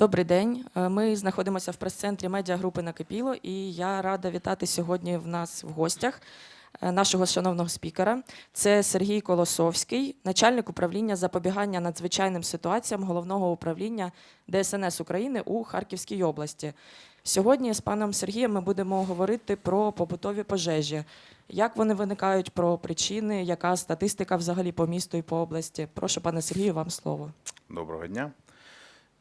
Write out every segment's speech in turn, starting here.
Добрий день. Е, Ми знаходимося в прес-центрі медіагрупи Накипіло, і я рада вітати сьогодні в нас в гостях е, нашого шановного спікера. Це Сергій Колосовський, начальник управління запобігання надзвичайним ситуаціям головного управління ДСНС України у Харківській області. Сьогодні з паном Сергієм ми будемо говорити про побутові пожежі. Як вони виникають, про причини, яка статистика взагалі по місту і по області. Прошу, пане Сергію, вам слово. Доброго дня.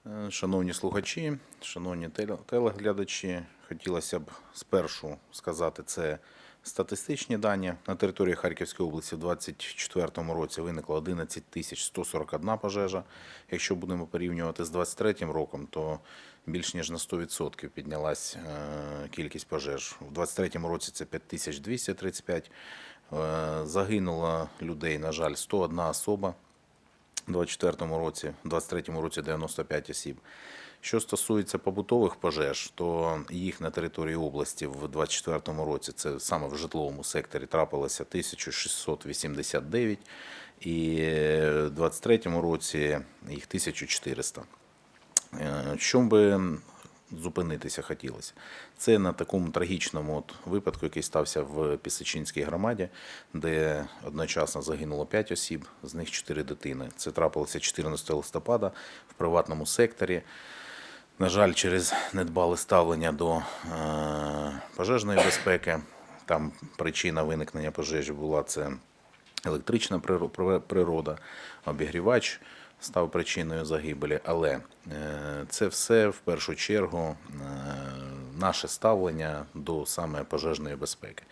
Е, Шановні слухачі, шановні теле- телеглядачі, хотілося б спершу сказати, це статистичні дані. На території Харківської області в 2024 році виникло 11 тисяч 141 пожежа. Якщо будемо порівнювати з 2023 роком, то більш ніж на 100% піднялась е, кількість пожеж. У 2023 році це 5235. Е, Загинуло людей, на жаль, 101 особа. У 24 році, 23-му році 95 осіб. Що стосується побутових пожеж, то їх на території області в 24 році, це саме в житловому секторі, трапилося 1689, і в 23 році їх 1400. Е, Що би зупинитися хотілося? Це на такому трагічному от випадку, який стався в Пісочинській громаді, де одночасно загинуло 5 осіб, з них 4 дитини. Це трапилося 14 листопада в приватному секторі. На жаль, через недбале ставлення до е, пожежної безпеки. Там причина виникнення пожежі була це електрична природа, обігрівач став причиною загибелі. Але е, це все в першу чергу е, наше ставлення до саме пожежної безпеки.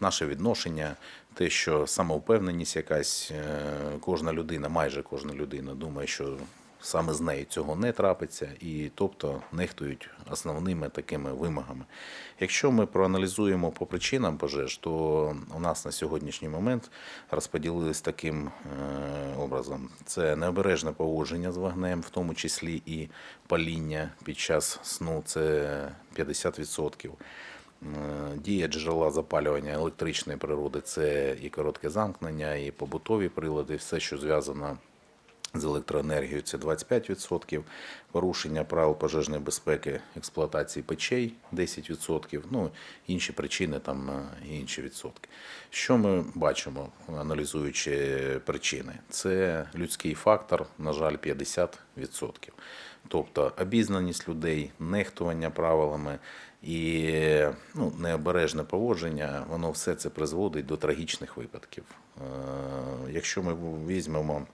Наше відношення, те, що самовпевненість якась, е, кожна людина, майже кожна людина думає, що саме з нею цього не трапиться, і тобто нехтують основними такими вимогами. Якщо ми проаналізуємо по причинам пожеж, то у нас на сьогоднішній момент розподілились таким е, образом: це необережне поводження з вогнем, в тому числі і паління під час сну, це 50%. Е, Дія джерела запалювання електричної природи це і коротке замкнення, і побутові прилади, все, що зв'язано з електроенергією, це 25%, порушення правил пожежної безпеки експлуатації печей 10%, ну інші причини там е, інші відсотки. Що ми бачимо, аналізуючи причини? Це людський фактор, на жаль, 50%. Тобто обізнаність людей, нехтування правилами і ну, необережне поводження, воно все це призводить до трагічних випадків. Е, Якщо ми візьмемо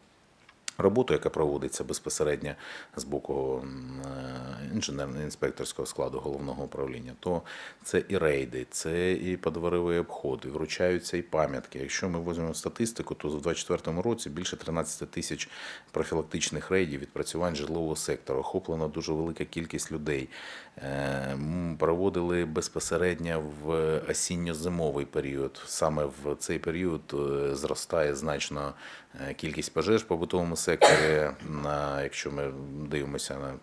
роботу, яка проводиться безпосередньо з боку е, інженерно-інспекторського складу головного управління, то це і рейди, це і подворові обходи, вручаються і пам'ятки. Якщо ми візьмемо статистику, то в 2024 році більше 13 тисяч профілактичних рейдів відпрацювань житлового сектору. Охоплена дуже велика кількість людей. Е, Проводили безпосередньо в осінньо-зимовий період. Саме в цей період е, зростає значно е, кількість пожеж в побутовому секторі. На, якщо ми дивимося на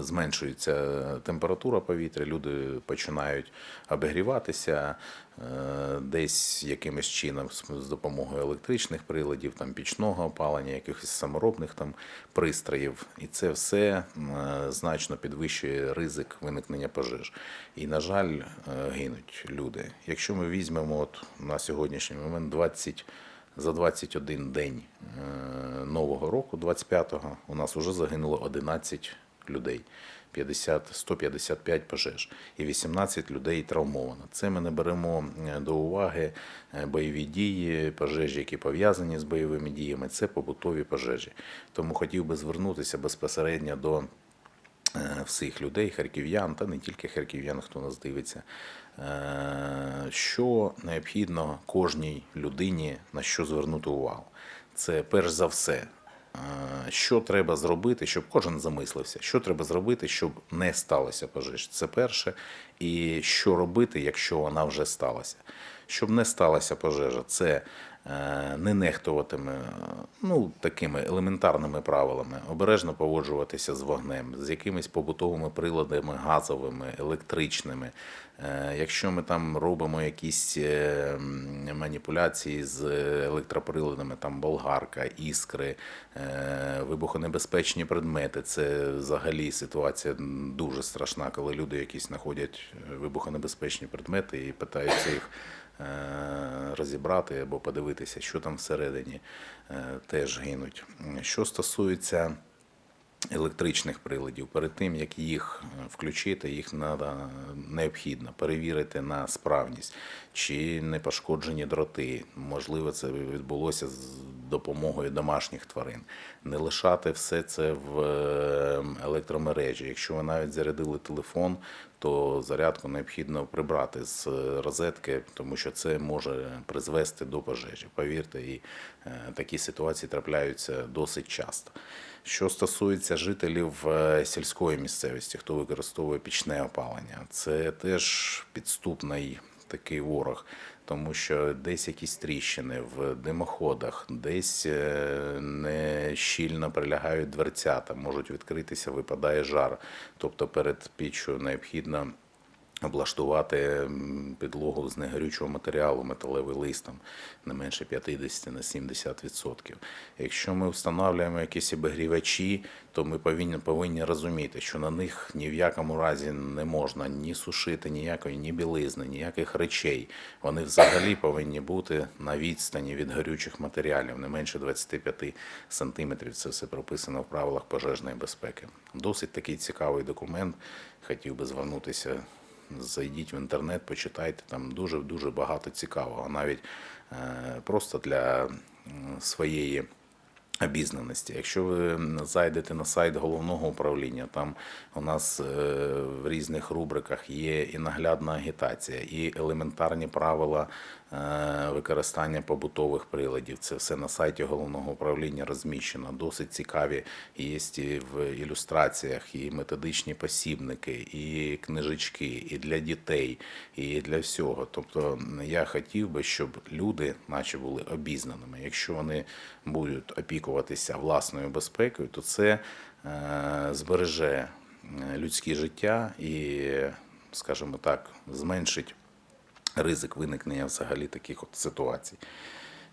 зменшується температура повітря, люди починають обігріватися е, десь якимось чином з допомогою електричних приладів, там пічного опалення, якихось саморобних там пристроїв, і це все е, значно підвищує ризик виникнення пожеж. І, на жаль, е, гинуть люди. Якщо ми візьмемо от на сьогоднішній момент 20 за 21 день нового року, 25-го, у нас вже загинуло 11 людей. 50, 155 пожеж і 18 людей травмовано. Це ми не беремо е, до уваги е, бойові дії, пожежі, які пов'язані з бойовими діями. Це побутові пожежі. Тому хотів би звернутися безпосередньо до е, всіх людей, харків'ян, та не тільки харків'ян, хто нас дивиться, що необхідно кожній людині на що звернути увагу. Це перш за все, що треба зробити, щоб кожен замислився, що треба зробити, щоб не сталося пожеж. Це перше. І що робити, якщо вона вже сталася. Щоб не сталася пожежа, це е, не нехтуватиме ну, такими елементарними правилами, обережно поводжуватися з вогнем, з якимись побутовими приладами газовими, електричними. Е, Якщо ми там робимо якісь е, маніпуляції з електроприладами, там болгарка, іскри, е, вибухонебезпечні предмети, це взагалі ситуація дуже страшна, коли люди якісь знаходять вибухонебезпечні предмети і питаються їх розібрати або подивитися, що там всередині, теж гинуть. Що стосується електричних приладів. Перед тим як їх е, включити, їх надо, необхідно перевірити на справність, чи не пошкоджені дроти. Можливо, це відбулося допомогою домашніх тварин. Не лишати все це в е, електромережі. Якщо ви навіть зарядили телефон, то зарядку необхідно прибрати з е, розетки, тому що це може призвести до пожежі. Повірте, і е, такі ситуації трапляються досить часто. Що стосується жителів е, сільської місцевості, хто використовує пічне опалення, це теж підступний такий ворог, тому що десь якісь тріщини в димоходах, десь е, не щільно прилягають дверцята, можуть відкритися, випадає жар. Тобто перед піччю необхідно облаштувати підлогу з негорючого матеріалу, металевий лист, там, не менше 50 на 70%. Якщо ми встановлюємо якісь обігрівачі, то ми повинні, повинні розуміти, що на них ні в якому разі не можна ні сушити ніякої, ні білизни, ніяких речей. Вони взагалі повинні бути на відстані від горючих матеріалів, не менше 25 сантиметрів. Це все прописано в правилах пожежної безпеки. Досить такий цікавий документ. Хотів би звернутися зайдіть в інтернет, почитайте, там дуже дуже багато цікавого, навіть е, просто для своєї обізнаності. Якщо ви зайдете на сайт головного управління, там у нас е, в різних рубриках є і наглядна агітація, і елементарні правила використання побутових приладів. Це все на сайті головного управління розміщено. Досить цікаві є і в ілюстраціях, і методичні посібники, і книжечки, і для дітей, і для всього. Тобто я хотів би, щоб люди, наче були обізнаними. Якщо вони будуть опікуватися власною безпекою, то це е, збереже е, людське життя і, скажімо так, зменшить ризик виникнення взагалі таких от ситуацій.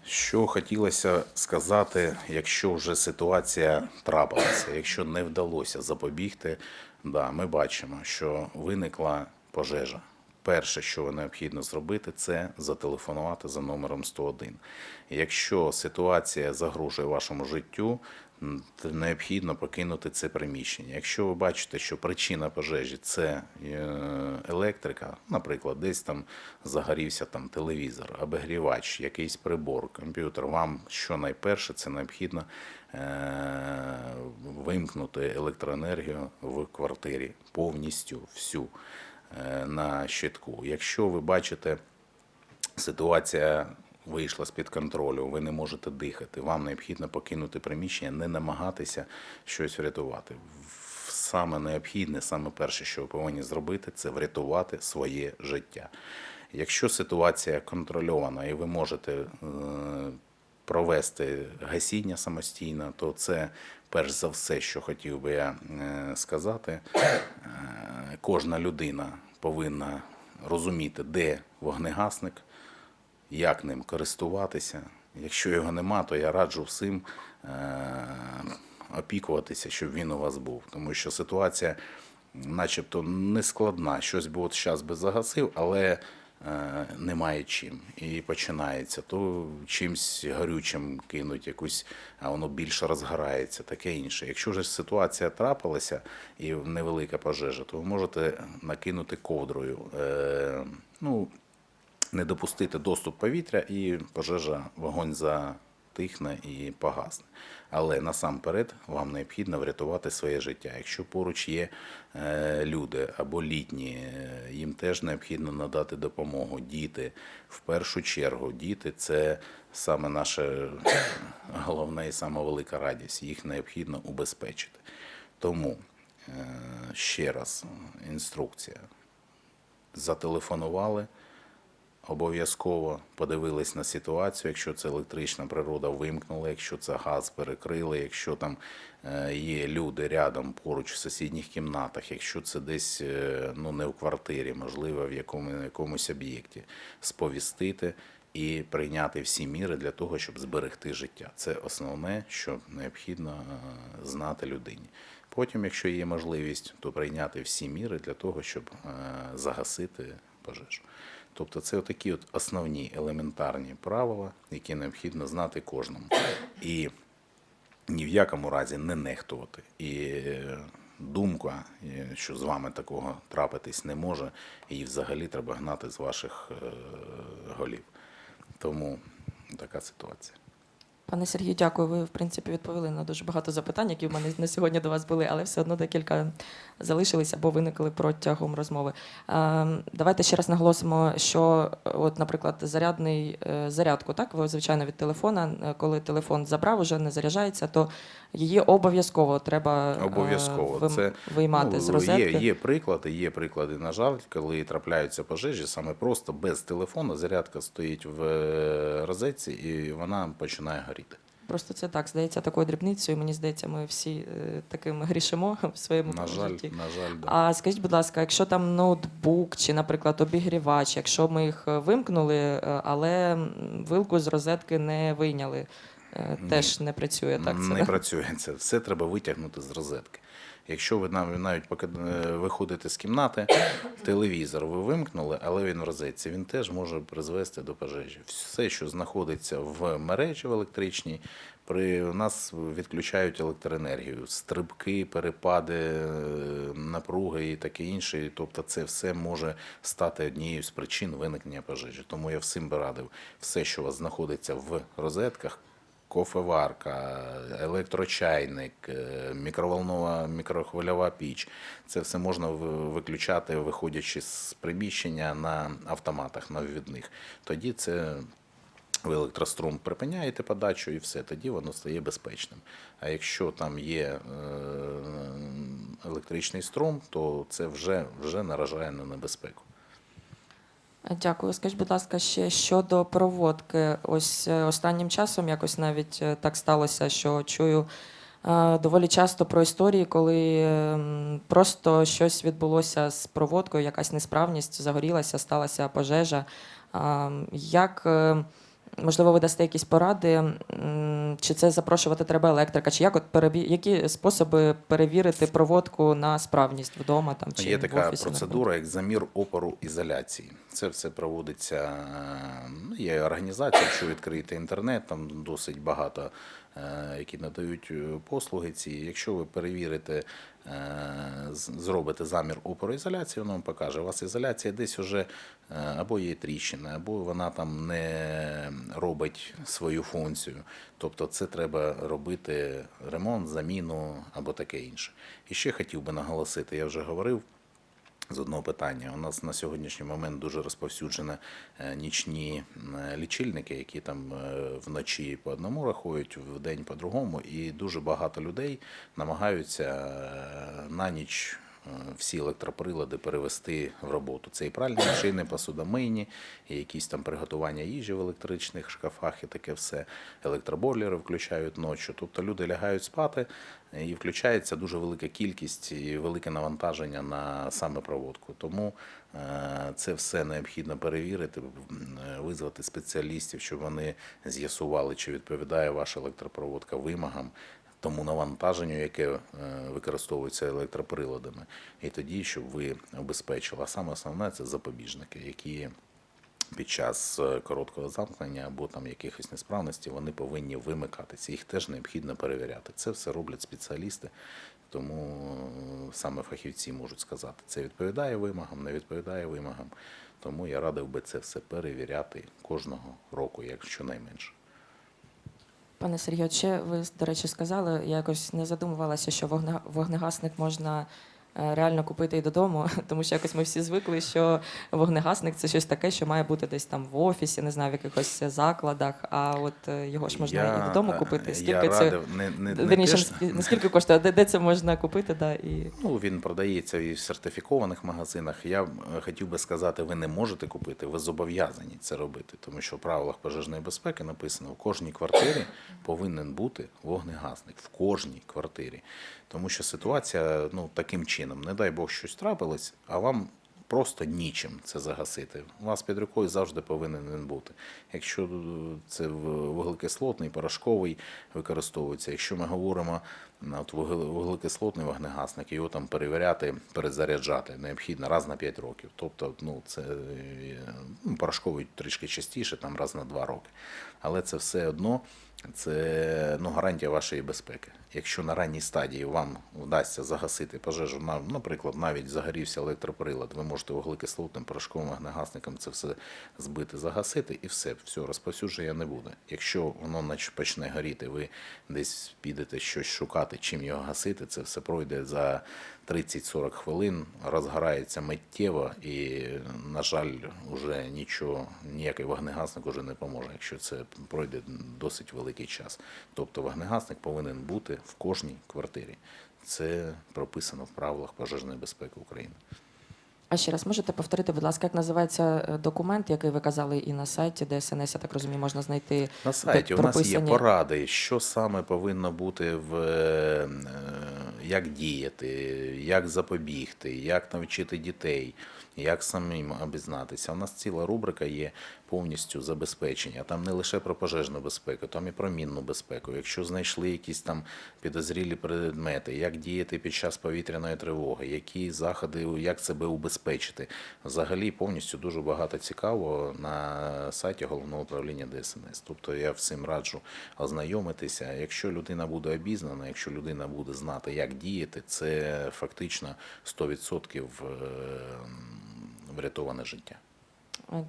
Що хотілося сказати, якщо вже ситуація трапилася, якщо не вдалося запобігти, да, ми бачимо, що виникла пожежа. Перше, що необхідно зробити, це зателефонувати за номером 101. Якщо ситуація загрожує вашому життю, необхідно покинути це приміщення. Якщо ви бачите, що причина пожежі це е, електрика, наприклад, десь там загорівся там телевізор, обігрівач, якийсь прибор, комп'ютер, вам що найперше це необхідно е, вимкнути електроенергію в квартирі повністю всю е, на щитку. Якщо ви бачите, ситуація вийшла з-під контролю, ви не можете дихати, вам необхідно покинути приміщення, не намагатися щось врятувати. Саме необхідне, саме перше, що ви повинні зробити, це врятувати своє життя. Якщо ситуація контрольована і ви можете е, провести гасіння самостійно, то це перш за все, що хотів би я е, сказати. Е, Кожна людина повинна розуміти, де вогнегасник, як ним користуватися. Якщо його нема, то я раджу всім е, опікуватися, щоб він у вас був. Тому що ситуація начебто не складна. Щось би от зараз би загасив, але е, немає чим. І починається. То чимсь горючим кинуть якусь, а воно більше розгорається, таке інше. Якщо ж ситуація трапилася і невелика пожежа, то ви можете накинути ковдрою. Е, ну, не допустити доступ повітря, і пожежа, вогонь затихне і погасне. Але насамперед вам необхідно врятувати своє життя. Якщо поруч є е, люди або літні, е, їм теж необхідно надати допомогу. Діти, в першу чергу, діти це саме наша головна і сама велика радість. Їх необхідно убезпечити. Тому е, ще раз інструкція. Зателефонували обов'язково подивились на ситуацію, якщо це електрична природа, вимкнули, якщо це газ перекрили, якщо там е, є люди рядом поруч в сусідніх кімнатах, якщо це десь е, ну, не в квартирі, можливо, в якому, якомусь об'єкті, сповістити і прийняти всі міри для того, щоб зберегти життя. Це основне, що необхідно е, знати людині. Потім, якщо є можливість, то прийняти всі міри для того, щоб загасити пожежу. Тобто це такі от основні елементарні правила, які необхідно знати кожному. І ні в якому разі не нехтувати. І е, думка, е, що з вами такого трапитись не може, її взагалі треба гнати з ваших е, голів. Тому така ситуація. Пане Сергію, дякую. Ви, в принципі, відповіли на дуже багато запитань, які в мене на сьогодні до вас були, але все одно декілька залишились або виникли протягом розмови. Е, Давайте ще раз наголосимо, що, е, от, наприклад, зарядний е, зарядку, так, ви, звичайно, від телефона, коли телефон забрав, уже не заряджається, то її обов'язково треба Обов'язково. вим- Це виймати ну, з розетки. Є, є приклади, є приклади, на жаль, коли трапляються пожежі, саме просто без телефону зарядка стоїть в розетці і вона починає горіти. Просто це так здається такою дрібницею. Мені здається, ми всі е, таким грішимо в своєму На жаль, житті. на жаль, да. А скажіть, будь ласка, якщо там ноутбук чи, наприклад, обігрівач, якщо ми їх е, вимкнули, е, але вилку з розетки не вийняли, Ні. теж не працює так. не Це працює це. Все треба витягнути з розетки. Якщо ви нав- навіть поки е, виходите з кімнати, телевізор ви вимкнули, але він в розетці, він теж може призвести до пожежі. Все, що знаходиться в мережі в електричній, при у нас відключають електроенергію, стрибки, перепади е, напруги і таке інше. Тобто, це все може стати однією з причин виникнення пожежі. Тому я всім би радив, все, що у вас знаходиться в розетках, кофеварка, електрочайник, е, мікроволнова мікрохвильова піч. Це все можна виключати, виходячи з приміщення на автоматах, на ввідних. Тоді це ви електрострум припиняєте подачу і все, тоді воно стає безпечним. А якщо там є е, електричний струм, то це вже, вже наражає на небезпеку. Дякую. Скажіть, будь ласка, ще щодо проводки. Ось е, останнім часом якось навіть е, так сталося, що чую е, доволі часто про історії, коли ем, просто щось відбулося з проводкою, якась несправність, загорілася, сталася пожежа. Як е, можливо ви дасте якісь поради, чи це запрошувати треба електрика, чи як от переві... які способи перевірити проводку на справність вдома там чи Є в така офісі? процедура, як замір опору ізоляції. Це все проводиться. ну, Є організація, якщо відкрити інтернет, там досить багато, е, які надають е, послуги ці. Якщо ви перевірите, зробите замір опору ізоляції, воно вам покаже. У вас ізоляція десь уже е, або є тріщина, або вона там не робить свою функцію. Тобто це треба робити ремонт, заміну або таке інше. І ще хотів би наголосити, я вже говорив з одного питання. У нас на сьогоднішній момент дуже розповсюджені е, нічні е, лічильники, які там е, вночі по одному рахують, в день по другому, і дуже багато людей намагаються на ніч. Е, Всі електроприлади перевести в роботу. Це і пральні машини, посудомийні, і якісь там приготування їжі в електричних шкафах, і таке все. Електробойлери включають ночі. Тобто люди лягають спати, е, і включається дуже велика кількість і велике навантаження на саме проводку. Тому е, це все необхідно перевірити, визвати спеціалістів, щоб вони з'ясували, чи відповідає ваша електропроводка вимогам. Тому навантаженню, яке е, використовується електроприладами, і тоді, щоб ви обезпечили. А саме основне це запобіжники, які під час е, короткого замкнення або там якихось несправностей вони повинні вимикатися. Їх теж необхідно перевіряти. Це все роблять спеціалісти, тому е, саме фахівці можуть сказати, це відповідає вимогам, не відповідає вимогам. Тому я радив би це все перевіряти кожного року, якщо найменше. Пане Сергію, ще ви, до речі, сказали, я якось не задумувалася, що вогне- вогнегасник можна реально купити і додому, тому що якось ми всі звикли, що вогнегасник це щось таке, що має бути десь там в офісі, не знаю, в якихось закладах. А от е, його ж можна Я, і додому е, купити. Я Скільки це радив, не, не, не Вірніше, те, що- ск- наскільки коштує, де, де це можна купити, да, і Ну, він продається і в сертифікованих магазинах. Я е, хотів би сказати, ви не можете купити, ви зобов'язані це робити, тому що в правилах пожежної безпеки написано, в кожній квартирі повинен бути вогнегасник. В кожній квартирі. Тому що ситуація ну, таким чином, не дай Бог щось трапилось, а вам просто нічим це загасити. У вас під рукою завжди повинен бути. Якщо е, це вуглекислотний, порошковий використовується, якщо ми говоримо от вуглекислотний вогнегасник, його там перевіряти, перезаряджати необхідно раз на 5 років. Тобто, ну це е, ну, порошковий трішки частіше, там раз на 2 роки. Але це все одно це ну, гарантія вашої безпеки. Якщо на ранній стадії вам вдасться загасити пожежу, наприклад, навіть загорівся електроприлад, ви можете вуглекислотним порошковим вогнегасником це все збити, загасити і все, все, розповсюдження не буде. Якщо воно почне горіти, ви десь підете щось шукати, чим його гасити, це все пройде за 30-40 хвилин, розгорається миттєво і, на жаль, вже нічого, ніякий вогнегасник уже не поможе, якщо це пройде досить великий час. Тобто вогнегасник повинен бути в кожній квартирі. Це прописано в правилах пожежної безпеки України. а ще раз можете повторити, будь ласка, як називається е, документ, який ви казали і на сайті ДСНС, я так розумію, можна знайти На сайті у нас є поради, що саме повинно бути в е, як діяти, як запобігти, як навчити дітей, як самим обізнатися. У нас ціла рубрика є повністю забезпечення. Там не лише про пожежну безпеку, там і про мінну безпеку. Якщо знайшли якісь там підозрілі предмети, як діяти під час повітряної тривоги, які заходи, як себе убезпечити. Взагалі повністю дуже багато цікавого на сайті головного управління ДСНС. Тобто я всім раджу ознайомитися. Якщо людина буде обізнана, якщо людина буде знати, як діяти, це фактично 100% е, врятоване життя.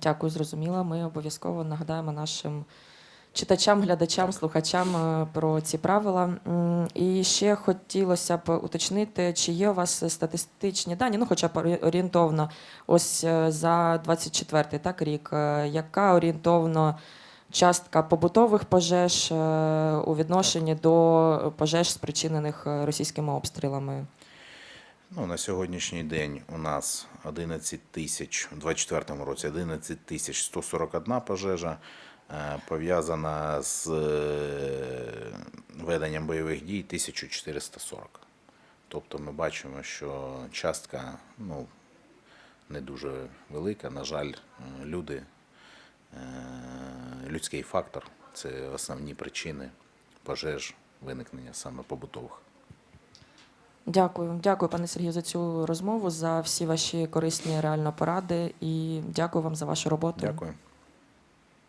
Дякую, зрозуміла. Ми обов'язково нагадаємо нашим читачам, глядачам, слухачам е, про ці правила. І ще хотілося б уточнити, чи є у вас статистичні дані, ну хоча б орієнтовно, ось е, за 24 так, рік, е, яка орієнтовно частка побутових пожеж у відношенні до пожеж, спричинених російськими обстрілами? Ну, на сьогоднішній день у нас 11 тисяч, у 24 році 11 тисяч 141 пожежа, е, пов'язана з е, веденням бойових дій 1440. Тобто ми бачимо, що частка ну, не дуже велика. На жаль, е, люди, людський фактор це основні причини пожеж виникнення саме побутових. Дякую, дякую, пане Сергію, за цю розмову, за всі ваші корисні реально поради і дякую вам за вашу роботу. Дякую.